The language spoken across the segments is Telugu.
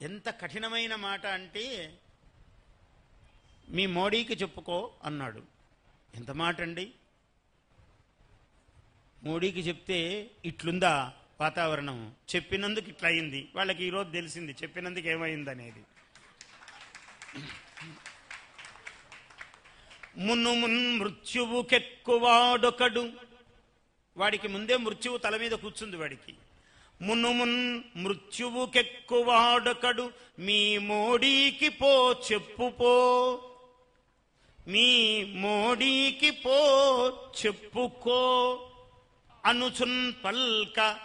ఎంత కఠినమైన మాట అంటే మీ మోడీకి చెప్పుకో అన్నాడు. ఎంత మాట అండి? మోడీకి చెప్తే ఇట్లుందా వాతావరణం? చెప్పినందుకు ఇట్లా అయింది వాళ్ళకి ఈరోజు తెలిసింది. చెప్పినందుకు ఏమైంది అనేది మున్ను మున్ మృత్యువుకెక్కువాడొకడు. వాడికి ముందే మృత్యువు తల మీద కూర్చుంది వాడికి. మును మున్ మృత్యువుకెక్కువాడొకడు మీ మోడీకి పో చెప్పు పో. మీ మోడీకి పో చెప్పుకో అనుచున్ పల్క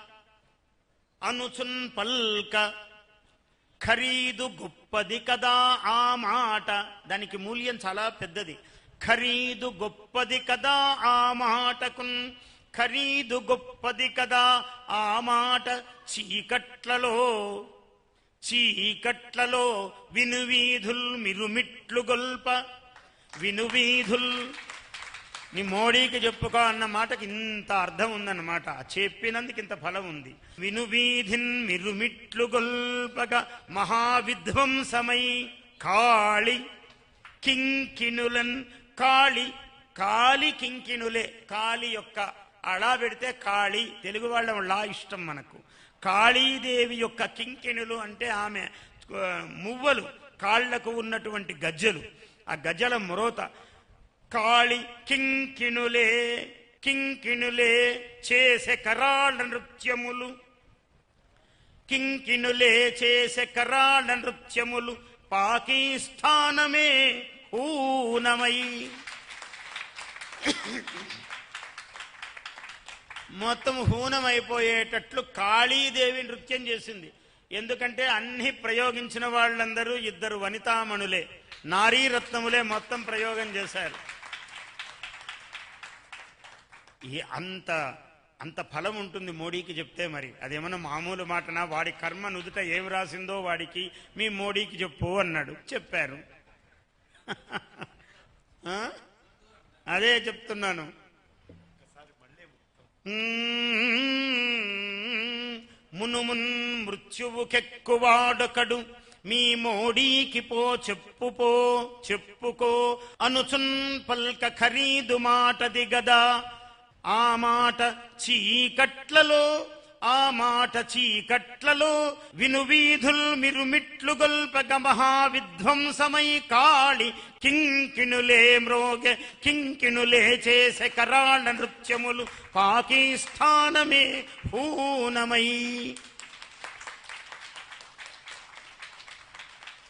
అనుచున్ పల్క. ఖరీదు గొప్పది కదా ఆ మాట. దానికి మూల్యం చాలా పెద్దది. ఖరీదు గొప్పది కదా ఆ మాటకున్ ఖరీదు గొప్పది కదా ఆ మాట చీకట్లలో. చీకట్లలో వినువీధుల్ మిరుమిట్లు గొల్ప. వినువీధుల్. నీ మోడీకి చెప్పుకో అన్న మాటకి ఇంత అర్థం ఉందన్నమాట. చెప్పినందుకు ఇంత ఫలం ఉంది. వినువీధిన్ మిరుమిట్లు గొల్పగా మహావిధ్వంసమై. కాళి కింకిణులన్ కాళి కాళి కింకిణులే కాళి యొక్క అళా పెడితే కాళీ తెలుగు వాళ్ళ లా ఇష్టం మనకు. కాళీదేవి యొక్క కింకిణులు అంటే ఆమె మువ్వలు కాళ్ళకు ఉన్నటువంటి గజ్జలు. ఆ గజ్జల మరోత కాళి కింకిణులే కింకిణులే చేసే కరాళ నృత్యములు. కింకిణులే చేసే కరాళ నృత్యములు పాకిస్తానమే ఊనమై మొత్తం హూనమైపోయేటట్లు కాళీదేవి నృత్యం చేసింది. ఎందుకంటే అన్ని ప్రయోగించిన వాళ్ళందరూ ఇద్దరు వనితామణులే. నారీరత్నములే మొత్తం ప్రయోగం చేశారు. ఈ అంత అంత ఫలం ఉంటుంది మోడీకి చెప్తే మరి. అదేమన్నా మామూలు మాటనా? వాడి కర్మ నుదుట ఏం రాసిందో వాడికి మీ మోడీకి చెప్పు అన్నాడు. చెప్పారు. అదే చెప్తున్నాను. మునుమున్ మృత్యువుకెక్కువాడొకడు మీ మోడీకి పో చెప్పు పో చెప్పుకో అనుచున్ పల్క ఖరీదు మాటది గదా. ఆ మాట చీకట్లలో ఆ మాట చీకట్లలో వినువీధుల్ మిరుమిట్లు గొల్పగ మహావిధ్వంసమై కాళి. కింకిణులే మ్రోగె కింకిణులే చేసే కరాళ నృత్యములు పాకిస్తానమే హూనమై.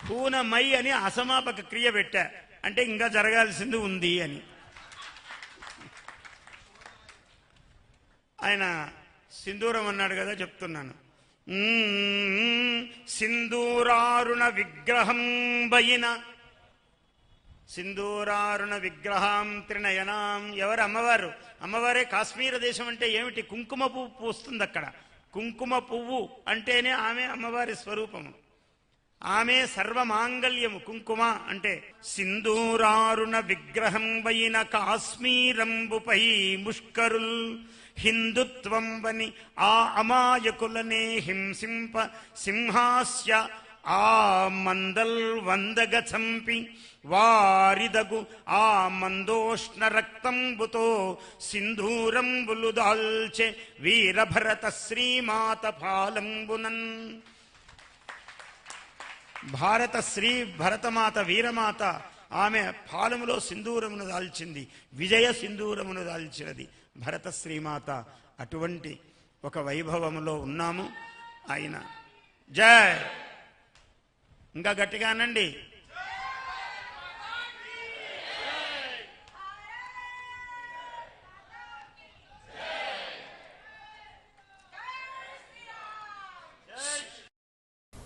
హూనమై అని అసమాపక క్రియ పెట్టా. అంటే ఇంకా జరగాల్సింది ఉంది అని. ఆయన సింధూరం అన్నాడు కదా చెప్తున్నాను. సింధూరారుణ విగ్రహం బయిన. సింధూరారుణ విగ్రహం త్రినయనాం. ఎవరు అమ్మవారు? అమ్మవారే కాశ్మీర దేశం అంటే ఏమిటి? కుంకుమ పువ్వు పూస్తుంది అక్కడ కుంకుమ పువ్వు అంటేనే ఆమె అమ్మవారి స్వరూపము. ఆమె సర్వమాంగళ్యము కుంకుమ అంటే సింధూరారుణ విగ్రహం వైన కాశ్మీరంబుపై ముష్కరుల్ హిందుత్వం వని ఆ అమాయకులనే హింసింప సింహాస్య ఆ మందల్ వందగ చంపి వారిదగు ఆ మందోష్ణ రక్తంబుతో సింధూరంబులు దాల్చె వీరభరత శ్రీమాత పాలంబునన్. భారత శ్రీ భరతమాత వీరమాత ఆమె పాలములో సింధూరమును దాల్చింది విజయ సింధూరమును దాల్చినది. భరత శ్రీమాత అటువంటి ఒక వైభవములో ఉన్నాము. ఆయన జై! ఇంకా గట్టిగా